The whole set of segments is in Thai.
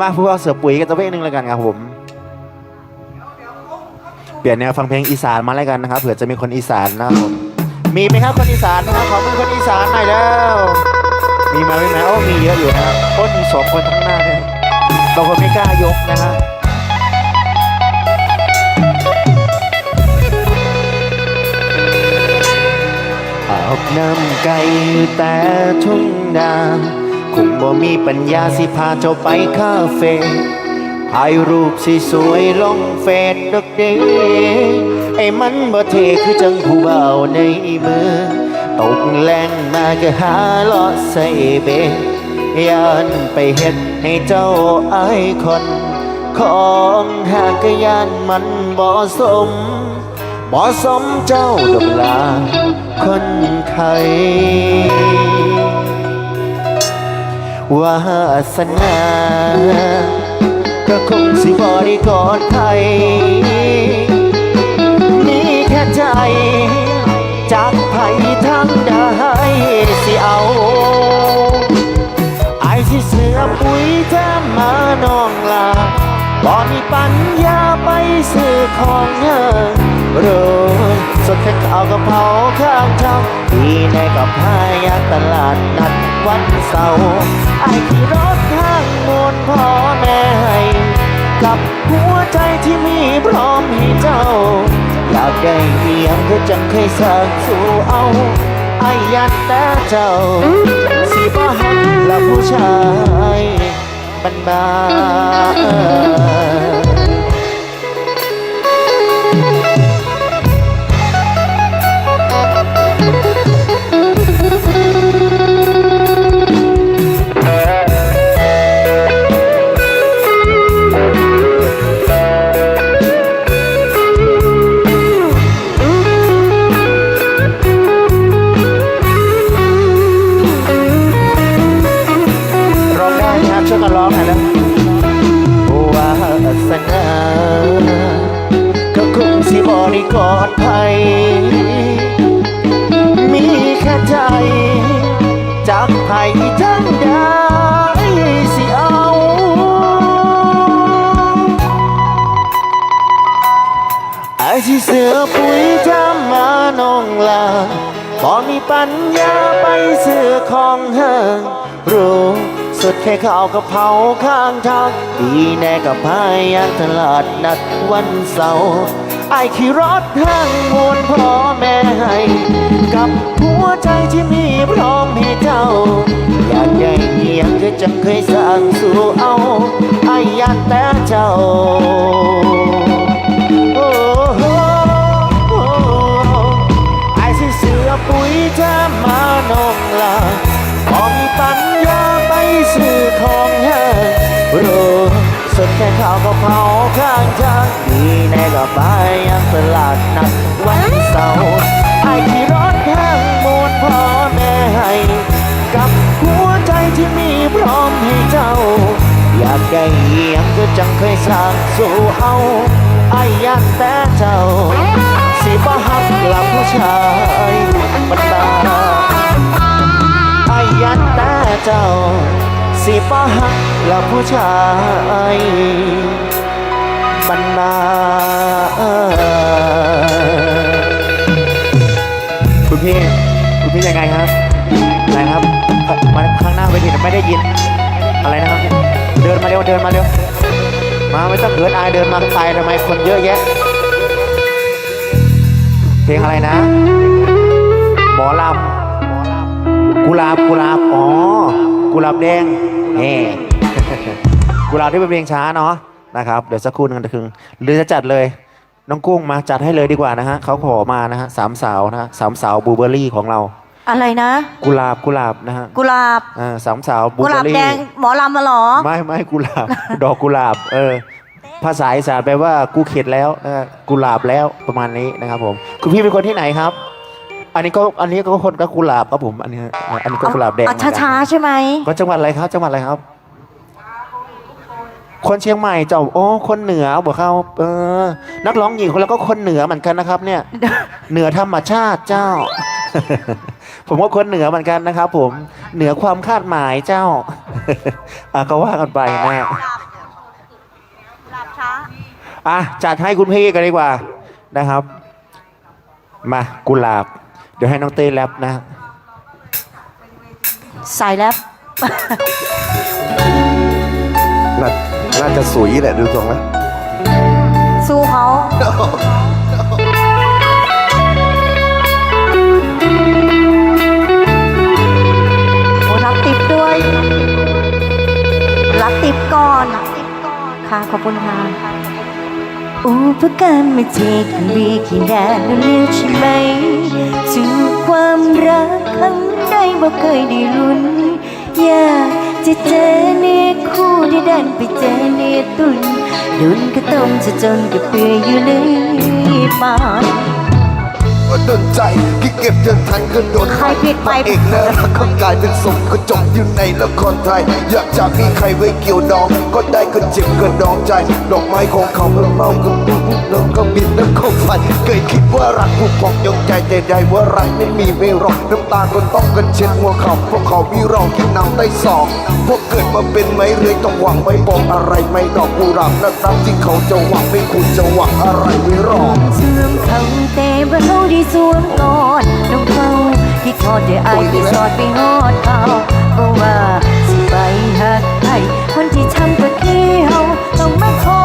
มาพวกเสือปุ๋ยกันตัวเพลงหนึ่งแล้วกันครับผม เปลี่ยนแนวฟังเพลงอีสานมาแล้วกันนะครับเผื่อจะมีคนอีสานนะครับผมมีไหมครับคนอีสานนะครับขอเป็นคนอีสานหน่อยแล้วมีไหมมีไหมโอ้มีเยอะอยู่นะครับโอ้มีสองคนทั้งหน้าเลยบางคนไม่กล้ายกนะครับอาบน้ำไก่แต่ทุ่งนา คงบ่มีปัญญาสิพาเจ้าไปคาเฟ่ถ่ายรูปสิสวยลงเฟซดอกเดไอ้มันบ่เทคือจังผู้เบาในมือ ตกแรงมาก็หาเลาะใส่เบยานไปเฮ็ดให้เจ้าอายคน ของหากกยานมันบ่สมบ่สมเจ้าดอกลาคนไทย วาสนาก็คงสิบริกรไทยมีแค่ใจ จากไผทั้งไดสิเอาไอ้ที่เสือปุ๋ยแทมมาน้องลา บ่มีปัญญาไปซื้อของเงินรู้สดแค่ข้าวกะเพราข้างทางที่ในกับพายาตลาดนัดวันเสาร์ไอ้ที่รถทางมนพ่อแม่ให้กับหัวใจที่มีพร้อมให้เจ้า อยากได้เพียงก็จังเคยสักสู่เอาไอ้ยันแต่เจ้า สิบ่หักละผู้ชาย บันบา สือปุ๋ยทำมาน้องลาพอมีปัญญาไปซื้อของเฮิงรู้สุดแค่ข้าวกะเพราข้างทางดีแน่กับพายยังตลาดนัดวันเสาร์ไอ้ขี่รถห้างมวนพ่อแม่ให้กับหัวใจที่มีพร้อมให้เจ้า อยากได้เพียงก็จังเคยสั่งสู่เอาไอ้ยันแต่เจ้า จะมานองลาพอมีปัญญาไปซื้อของเฮิงรู้สุดแค่ข้าวกะเพราข้างทางดีแน่ก็ไปยังตลาดนัดวันเสาร์ไอ้ที่รถห้างมวนพ่อแม่ให้กับหัวใจที่มีพร้อมให้เจ้า อยากได้เหียงก็จังเคยสร้างสู่เอาไอ้ยันแต่เจ้า สิบ่หักหลับผู้ชาย เจ้า สิบหักลับผู้ชายบันดาคุณพี่ คุณพี่ยังไงครับอะไรครับมาข้างหน้าเวทีไม่ได้ยิน อะไรนะครับ เดินมาเร็วเดินมาเร็ว มาไม่ต้องเขินอายเดินมาตายทำไมคนเยอะแยะ เพลงอะไรนะหมอลำกุลาบกุลาบอ๋อ กุหลาบแดงแหมกุหลาบที่เป็นเพลงช้าเนาะนะครับเดี๋ยวสักครู่หนึงนะคึงหรือจะจัดเลยน้องกุ้งมาจัดให้เลยดีกว่านะฮะเขาขอมานะฮะสามสาวนะฮะสามสาวบลูเบอร์รี่ของเรา อะไรนะ กุหลาบกุหลาบนะฮะกุหลาบอ่าสามสาวบลูกุหเบลาอบร์รี่แดงหมอลำมาหรอ ไม่ไม่กุหลาบ ดอกกุหลาบเออภาษาอีสานแปลว่ากูเข็ดแล้วนะฮะกุหลาบแล้วประมาณนี้นะครับผมคุณพี่เป็นคนที่ไหนครับ อันนี้ก็อันนี้ก็คนก็กุหลาบครับผมอันนี้ฮะอันนี้ก็กุหลาบแดงอะเหมือนกันช้าๆใช่ไหม ก็จังหวัดอะไรครับจังหวัดอะไรครับ คนเชียงใหม่เจ้าโอ้คนเหนือบอกเขาเออ นักร้องหญิงคนแล้วก็คนเหนือเหมือนกันนะครับ เนี่ย เหนือธรรมชาติเจ้า ผมก็คนเหนือเหมือนกันนะครับ ผมเหนือความคาดหมายเจ้า อะก็ว่ากันไปนะอะจัดให้คุณพี่กันดีกว่านะครับ มากุหลาบ เดี๋ยวให้น้องเต้แรปนะ สายแลบน่าน่าจะสวยแหละดูทรงนะสู้เขาโอ้รับติปด้วย รับติปก่อน ค่ะ ขอบคุณค่ะ อุปการไม่เทกันบีกี่นานแล้วเลี้ยวใช่ไหมสู่ความรักขังใจบ่เคยได้ลุ้น อยากจะเจอเนื้อคู่ได้ดันไปเจอเนื้อตุนดุนก็ต้มจะจนก็เปื่อยอยู่เลยปาน ก็โดนใจที่เก็บจนทันก็โดนใครผิดไปเอกนะรักก็กลายเป็นสมก็จบอยู่ในละครไทย อยากจะมีใครไว้เกี่ยวดอง ก็ได้ก็เจ็บก็ดองใจ ดอกไม้ของเขาเมื่อเมาก็ปุ๊บแล้วก็บินแล้วก็ไฟเคยคิดว่ารักผูกพองยงใจแต่ใดว่ารักไม่มีไม่รอน้ำตาก็ต้องกันเช็ดหัวเขาพวกเขามีเราที่นำได้สองพวกเกิดมาเป็นไม้เรือยต้องหวังไม่บอกอะไรไม่ดอกกุหลาบและรักที่เขาจะหวังไม่คุณจะหวังอะไรไม่รอสวมเขาแต่บ่เฮาได้สวมกอนน้องเขาที่ทอดได้อายไปสอดไปฮอดเขาเพราะว่าสิไปหักใครคนที่ทำก็คือเขาต้องมาขอ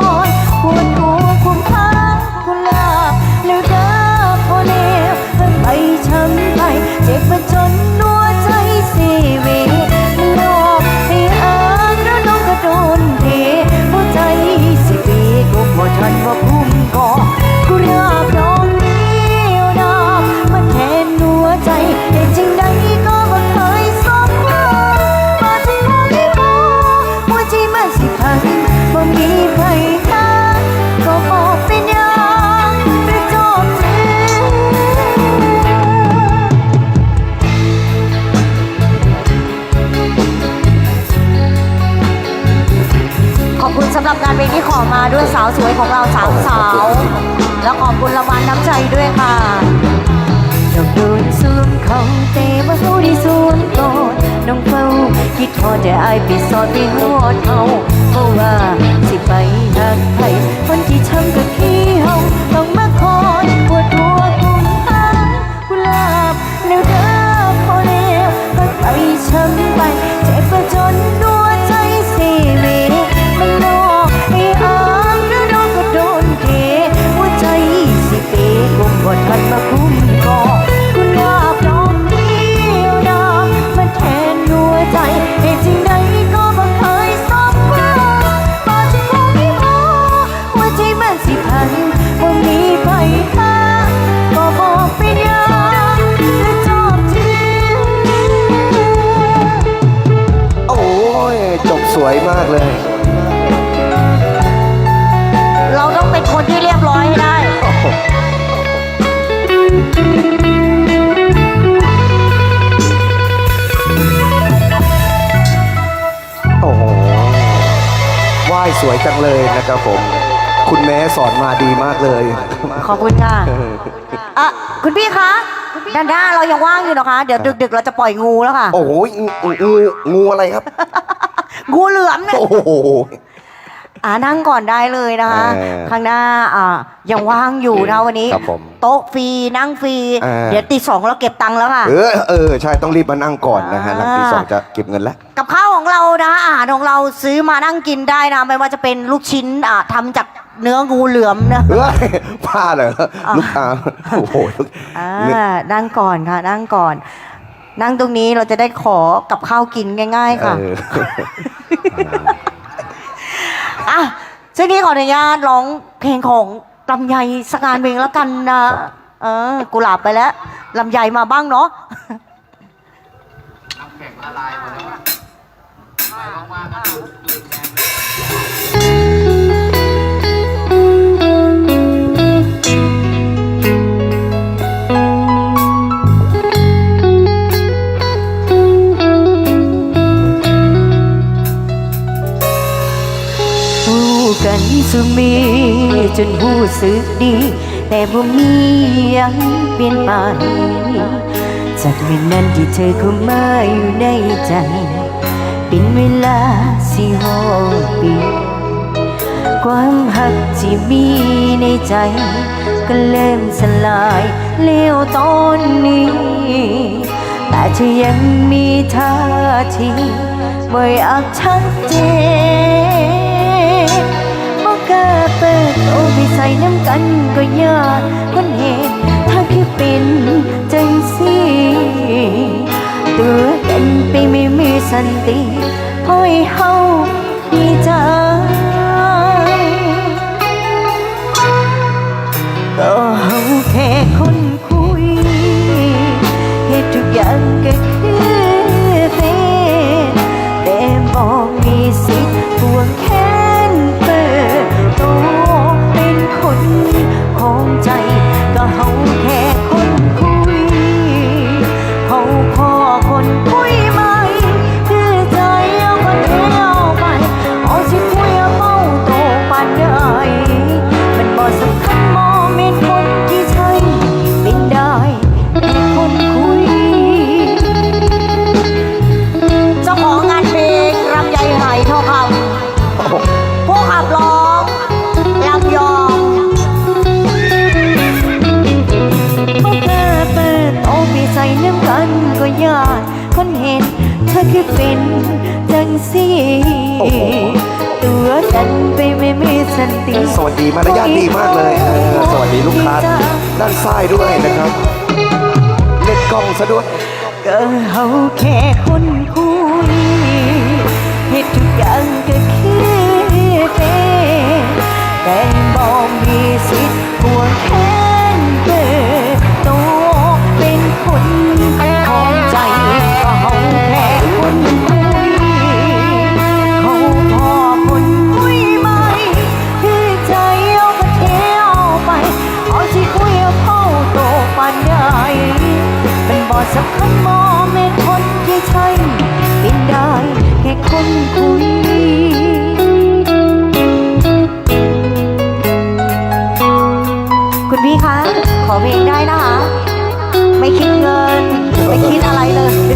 คุณสำหรับการเพลงที่ขอมาด้วยสาวสวยของเราสามสาว แล้วขอบคุณรางวัลน้ำใจด้วยค่ะดอกโดนสวมเขาแต่ว่าเขาได้สวมก่อนน้องเฝ้าคิดทอดแต่อายไปสอดไปหอดเขาเพราะว่าสิไปหักใครคนที่ช้ำก็ขี้เฮาต้องมาคอยปวดหัวกุมหากุหลาบแล้วเด้อพอแล้วก็ไปช้ำ สวยมากเลย เราต้องเป็นคนที่เรียบร้อยให้ได้ โอ้โหว่ายสวยจังเลยนะครับผม คุณแม่สอนมาดีมากเลย ขอบคุณค่ะอะคุณพี่คะด้านหน้าเรายังว่างอยู่นะคะ เดี๋ยวดึกๆ เราจะปล่อยงูแล้วค่ะ โอ้โหงูงูงูอะไรครับ งูเหลือมเนี่ยโอ้โห อ่านั่งก่อนได้เลยนะคะเออข้างหน้าอ่ายังว่างอยู่นะวันนี้ ครับผมโต๊ะฟรีนั่งฟรีเออ เดี๋ยวตีสองเราเก็บตังค์แล้วค่ะ เออเออใช่ต้องรีบมานั่งก่อนนะฮะอ่าหลังที่สองจะเก็บเงินแล้ว กับข้าวของเรานะอาหารของเราซื้อมานั่งกินได้นะไม่ว่าจะเป็นลูกชิ้นอ่าทำจากเนื้องูเหลือมนะ เฮ้ยผ้าเหรอลูกค้าโอ้โหลูก อ่าเนี่ยนั่งก่อนค่ะนั่งก่อน นั่งตรงนี้เราจะได้ขอกับข้าวกินง่าย ๆ ค่ะเอออะช่วงนี้ขออนุญาตร้องเพลงของลำไยสกการเพลงแล้วกันนะเออกุหลาบไปแล้วลำไยมาบ้างเนาะรู้ จนรู้สึกดี แต่บ่มียังเปลี่ยนไปจากวันนั้นที่เธอเข้ามาอยู่ในใจ เป็นเวลาสี่ห้องปี ความหักที่มีในใจ ก็เริ่มสลายเลี้ยวตอนนี้ แต่เธอยังมีท่าทีไม่อยากชัดเจน เปิดโอไปใส่น้ำกันก็ยากคนเห็นถ้าคือเป็นจังสีตัวกันไปไม่มีสันติพอยเฮาดีใจก็เฮาแค่ สันติสวัสดีมารยาทดีมากเลยเออสวัสดีลูกค้าด้านซ้ายด้วยนะครับ เล่นกล้องซะด้วยก็เฮาแค่คนคุยเหตุทุกอย่าง คิดอะไรเลยห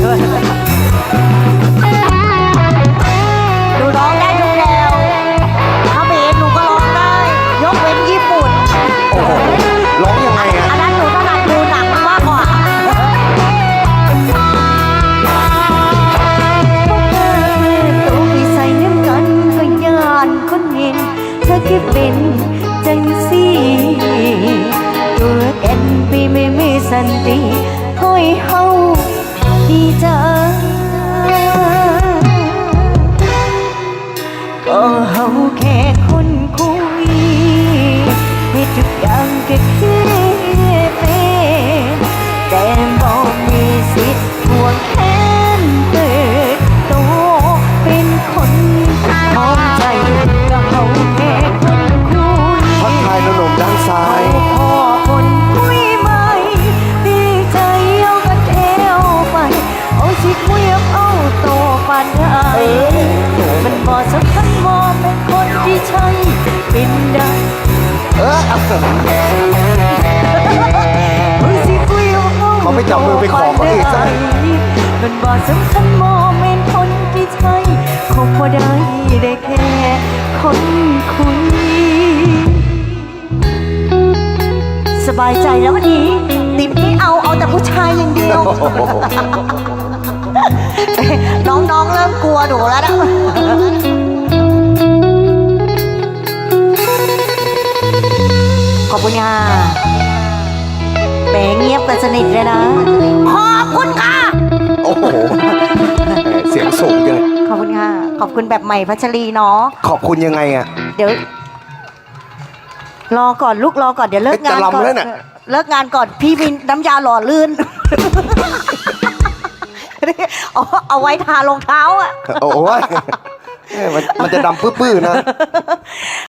นูร้องได้ทุกแนวถ้าเบสหนูก็ร้องได้ ยกเว้นญี่ปุ่น โอ้โหร้องยังไงอะอันนั้นหนูถนัดดูหนังมากกว่า ตัวพี่ใส่น้ำกันก็ยานคนเห็นเธอคือเป็นจังสีตัวกันไปไม่มีสันติห้อยเฮา ดีใไม่จับมือไปขอคนอื่นซะมันบ่สำคัญมองเป็นคนที่ใช่คงพอได้ได้แค่คนคุย สบายใจแล้ววันนี้ติดไม่เอาเอาแต่ผู้ชายอย่างเดียว น้องๆเริ่มกลัวหนูแล้วนะขอบคุณค่ะ แหมเงียบกันสนิทเลยนะ ขอบคุณค่ะ โอ้โห เสียงสูงเลย ขอบคุณค่ะ ขอบคุณแบบใหม่พัชรีเนาะ ขอบคุณยังไงอะ เดี๋ยว รอก่อนลูกรอก่อนเดี๋ยวเลิกงานจะก่อนลำแล้วน่ะ เลิกงานก่อนพี่มีน้ำยาหล่อลื่น เอาเอาไว้ทารองเท้าอะ โอ้ยเอ้ยมันมันจะดำปื้อๆนะ